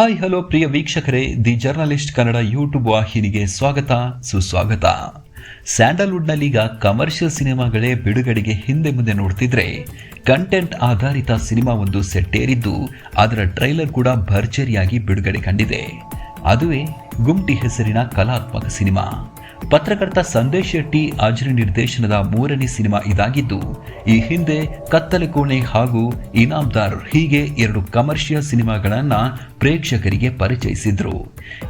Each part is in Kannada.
ಹಾಯ್ ಹಲೋ ಪ್ರಿಯ ವೀಕ್ಷಕರೇ. ದಿ ಜರ್ನಲಿಸ್ಟ್ ಕನ್ನಡ ಯೂಟ್ಯೂಬ್ ವಾಹಿನಿಗೆ ಸ್ವಾಗತ, ಸುಸ್ವಾಗತ. ಸ್ಯಾಂಡಲ್ವುಡ್ನಲ್ಲೀಗ ಕಮರ್ಷಿಯಲ್ ಸಿನಿಮಾಗಳೇ ಬಿಡುಗಡೆಗೆ ಹಿಂದೆ ಮುಂದೆ ನೋಡ್ತಿದ್ರೆ ಕಂಟೆಂಟ್ ಆಧಾರಿತ ಸಿನಿಮಾ ಒಂದು ಸೆಟ್ಟೇರಿದ್ದು ಅದರ ಟ್ರೈಲರ್ ಕೂಡ ಭರ್ಜರಿಯಾಗಿ ಬಿಡುಗಡೆ ಕಂಡಿದೆ. ಅದುವೇ ಗುಮ್ಟಿ ಹೆಸರಿನ ಕಲಾತ್ಮಕ ಸಿನಿಮಾ ಪತ್ರಕರ್ತ ಸಂದೇಶ್ ಶೆಟ್ಟಿ ಹಾಜರಿ ನಿರ್ದೇಶನದ ಮೂರನೇ ಸಿನಿಮಾ ಇದಾಗಿದ್ದು, ಈ ಹಿಂದೆ ಕತ್ತಲೆ ಕೋಣೆ ಹಾಗೂ ಇನಾಮ್ದಾರ್ ಹೀಗೆ ಎರಡು ಕಮರ್ಷಿಯಲ್ ಸಿನಿಮಾಗಳನ್ನ ಪ್ರೇಕ್ಷಕರಿಗೆ ಪರಿಚಯಿಸಿದ್ರು.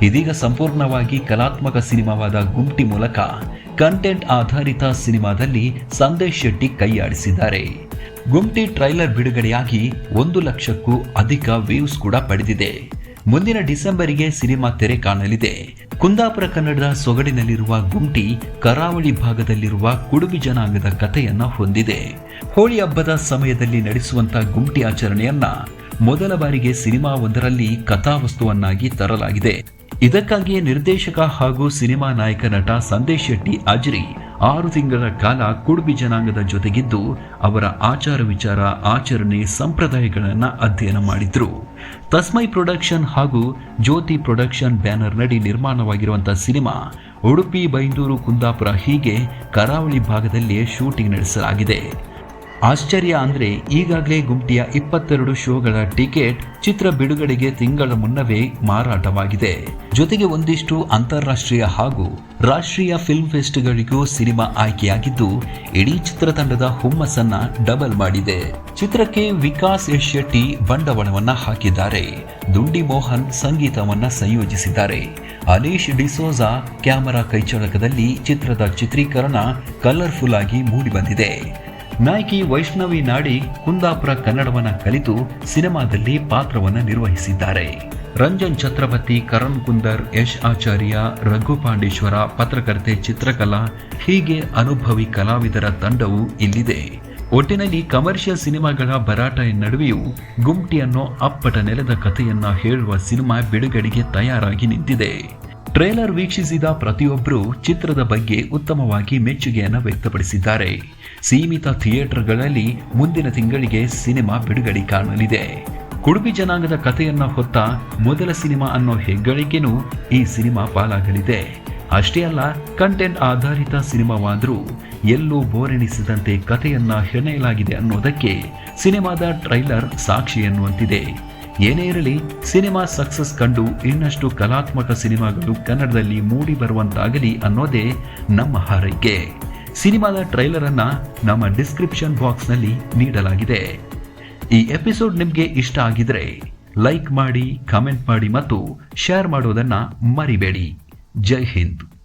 ಇದೀಗ ಸಂಪೂರ್ಣವಾಗಿ ಕಲಾತ್ಮಕ ಸಿನಿಮಾವಾದ ಗುಂಟಿ ಮೂಲಕ ಕಂಟೆಂಟ್ ಆಧಾರಿತ ಸಿನಿಮಾದಲ್ಲಿ ಸಂದೇಶ್ ಶೆಟ್ಟಿ ಕೈಯಾಡಿಸಿದ್ದಾರೆ. ಗುಂಟಿ ಟ್ರೈಲರ್ ಬಿಡುಗಡೆಯಾಗಿ ಒಂದು ಲಕ್ಷಕ್ಕೂ ಅಧಿಕ ವ್ಯೂಸ್ ಕೂಡ ಪಡೆದಿದೆ. ಮುಂದಿನ ಡಿಸೆಂಬರಿಗೆ ಸಿನಿಮಾ ತೆರೆ ಕಾಣಲಿದೆ. ಕುಂದಾಪುರ ಕನ್ನಡದ ಸೊಗಡಿನಲ್ಲಿರುವ ಗುಂಟಿ, ಕರಾವಳಿ ಭಾಗದಲ್ಲಿರುವ ಕುಡುಬಿ ಜನಾಂಗದ ಕಥೆಯನ್ನ ಹೊಂದಿದೆ. ಹೋಳಿ ಹಬ್ಬದ ಸಮಯದಲ್ಲಿ ನಡೆಸುವಂತ ಗುಂಟಿ ಆಚರಣೆಯನ್ನ ಮೊದಲ ಬಾರಿಗೆ ಸಿನಿಮಾ ಒಂದರಲ್ಲಿ ಕಥಾವಸ್ತುವನ್ನಾಗಿ ತರಲಾಗಿದೆ. ಇದಕ್ಕಾಗಿಯೇ ನಿರ್ದೇಶಕ ಹಾಗೂ ಸಿನಿಮಾ ನಾಯಕ ನಟ ಸಂದೇಶ್ ಶೆಟ್ಟಿ ಅಜ್ರಿ ಆರು ತಿಂಗಳ ಕಾಲ ಕುಡುಬಿ ಜನಾಂಗದ ಜೊತೆಗಿದ್ದು ಅವರ ಆಚಾರ ವಿಚಾರ, ಆಚರಣೆ, ಸಂಪ್ರದಾಯಗಳನ್ನು ಅಧ್ಯಯನ ಮಾಡಿದ್ರು. ತಸ್ಮೈ ಪ್ರೊಡಕ್ಷನ್ ಹಾಗೂ ಜ್ಯೋತಿ ಪ್ರೊಡಕ್ಷನ್ ಬ್ಯಾನರ್ ನಡಿ ನಿರ್ಮಾಣವಾಗಿರುವಂತಹ ಸಿನಿಮಾ ಉಡುಪಿ, ಬೈಂದೂರು, ಕುಂದಾಪುರ ಹೀಗೆ ಕರಾವಳಿ ಭಾಗದಲ್ಲಿಯೇ ಶೂಟಿಂಗ್ ನಡೆಸಲಾಗಿದೆ. ಆಶ್ಚರ್ಯ ಅಂದ್ರೆ ಈಗಾಗಲೇ ಗುಂಟಿಯ ಇಪ್ಪತ್ತೆರಡು ಶೋಗಳ ಟಿಕೆಟ್ ಚಿತ್ರ ಬಿಡುಗಡೆಗೆ ತಿಂಗಳ ಮುನ್ನವೇ ಮಾರಾಟವಾಗಿದೆ. ಜೊತೆಗೆ ಒಂದಿಷ್ಟು ಅಂತಾರಾಷ್ಟ್ರೀಯ ಹಾಗೂ ರಾಷ್ಟ್ರೀಯ ಫಿಲ್ಮ್ ಫೆಸ್ಟ್ಗಳಿಗೂ ಸಿನಿಮಾ ಆಯ್ಕೆಯಾಗಿದ್ದು, ಇಡೀ ಚಿತ್ರತಂಡದ ಹುಮ್ಮಸ್ಸನ್ನ ಡಬಲ್ ಮಾಡಿದೆ. ಚಿತ್ರಕ್ಕೆ ವಿಕಾಸ್ ಎಸ್ ಶೆಟ್ಟಿ ಬಂಡವಾಳವನ್ನ ಹಾಕಿದ್ದಾರೆ. ದುಂಡಿ ಮೋಹನ್ ಸಂಗೀತವನ್ನ ಸಂಯೋಜಿಸಿದ್ದಾರೆ. ಅನೀಶ್ ಡಿಸೋಜಾ ಕ್ಯಾಮರಾ ಕೈಚಳಕದಲ್ಲಿ ಚಿತ್ರದ ಚಿತ್ರೀಕರಣ ಕಲರ್ಫುಲ್ ಆಗಿ ಮೂಡಿಬಂದಿದೆ. ನಾಯಕಿ ವೈಷ್ಣವಿ ನಾಡಿ ಕುಂದಾಪುರ ಕನ್ನಡವನ್ನ ಕಲಿತು ಸಿನಿಮಾದಲ್ಲಿ ಪಾತ್ರವನ್ನ ನಿರ್ವಹಿಸಿದ್ದಾರೆ. ರಂಜನ್ ಛತ್ರಪತಿ ಕರಣ್ ಕುಂದರ್, ಯಶ್ ಆಚಾರ್ಯ, ರಘು ಪಾಂಡೇಶ್ವರ, ಪತ್ರಕರ್ತೆ ಚಿತ್ರಕಲಾ, ಹೀಗೆ ಅನುಭವಿ ಕಲಾವಿದರ ತಂಡವು ಇಲ್ಲಿದೆ. ಒಟ್ಟಿನಲ್ಲಿ ಕಮರ್ಷಿಯಲ್ ಸಿನಿಮಾಗಳ ಭರಾಟ ನಡುವೆಯೂ ಗುಮ್ಟಿ ಅನ್ನೋ ಅಪ್ಪಟ ನೆಲದ ಕಥೆಯನ್ನ ಹೇಳುವ ಸಿನಿಮಾ ಬಿಡುಗಡೆಗೆ ತಯಾರಾಗಿ ನಿಂತಿದೆ. ಟ್ರೇಲರ್ ವೀಕ್ಷಿಸಿದ ಪ್ರತಿಯೊಬ್ಬರೂ ಚಿತ್ರದ ಬಗ್ಗೆ ಉತ್ತಮವಾಗಿ ಮೆಚ್ಚುಗೆಯನ್ನು ವ್ಯಕ್ತಪಡಿಸಿದ್ದಾರೆ. ಸೀಮಿತ ಥಿಯೇಟರ್ಗಳಲ್ಲಿ ಮುಂದಿನ ತಿಂಗಳಿಗೆ ಸಿನಿಮಾ ಬಿಡುಗಡೆ ಕಾಣಲಿದೆ. ಕುಡುಬಿ ಜನಾಂಗದ ಕಥೆಯನ್ನ ಹೊತ್ತ ಮೊದಲ ಸಿನಿಮಾ ಅನ್ನೋ ಹೆಗ್ಗಳಿಕೆನೂ ಈ ಸಿನಿಮಾ ಪಾಲಾಗಲಿದೆ. ಅಷ್ಟೇ ಅಲ್ಲ, ಕಂಟೆಂಟ್ ಆಧಾರಿತ ಸಿನಿಮಾವಾದರೂ ಎಲ್ಲೂ ಬೋರೆಣಿಸಿದಂತೆ ಕಥೆಯನ್ನ ಹೆಣೆಯಲಾಗಿದೆ ಅನ್ನೋದಕ್ಕೆ ಸಿನಿಮಾದ ಟ್ರೈಲರ್ ಸಾಕ್ಷಿ ಎನ್ನುವಂತಿದೆ. ಏನೇ ಇರಲಿ, ಸಿನಿಮಾ ಸಕ್ಸಸ್ ಕಂಡು ಇನ್ನಷ್ಟು ಕಲಾತ್ಮಕ ಸಿನಿಮಾಗಳು ಕನ್ನಡದಲ್ಲಿ ಮೂಡಿ ಬರುವಂತಾಗಲಿ ಅನ್ನೋದೇ ನಮ್ಮ ಹಾರೈಕೆ. ಸಿನಿಮಾದ ಟ್ರೈಲರ್ ಅನ್ನ ನಮ್ಮ ಡಿಸ್ಕ್ರಿಪ್ಷನ್ ಬಾಕ್ಸ್ನಲ್ಲಿ ನೀಡಲಾಗಿದೆ. ಈ ಎಪಿಸೋಡ್ ನಿಮಗೆ ಇಷ್ಟ ಆಗಿದ್ರೆ ಲೈಕ್ ಮಾಡಿ, ಕಮೆಂಟ್ ಮಾಡಿ ಮತ್ತು ಶೇರ್ ಮಾಡೋದನ್ನ ಮರಿಬೇಡಿ. ಜೈ ಹಿಂದ್.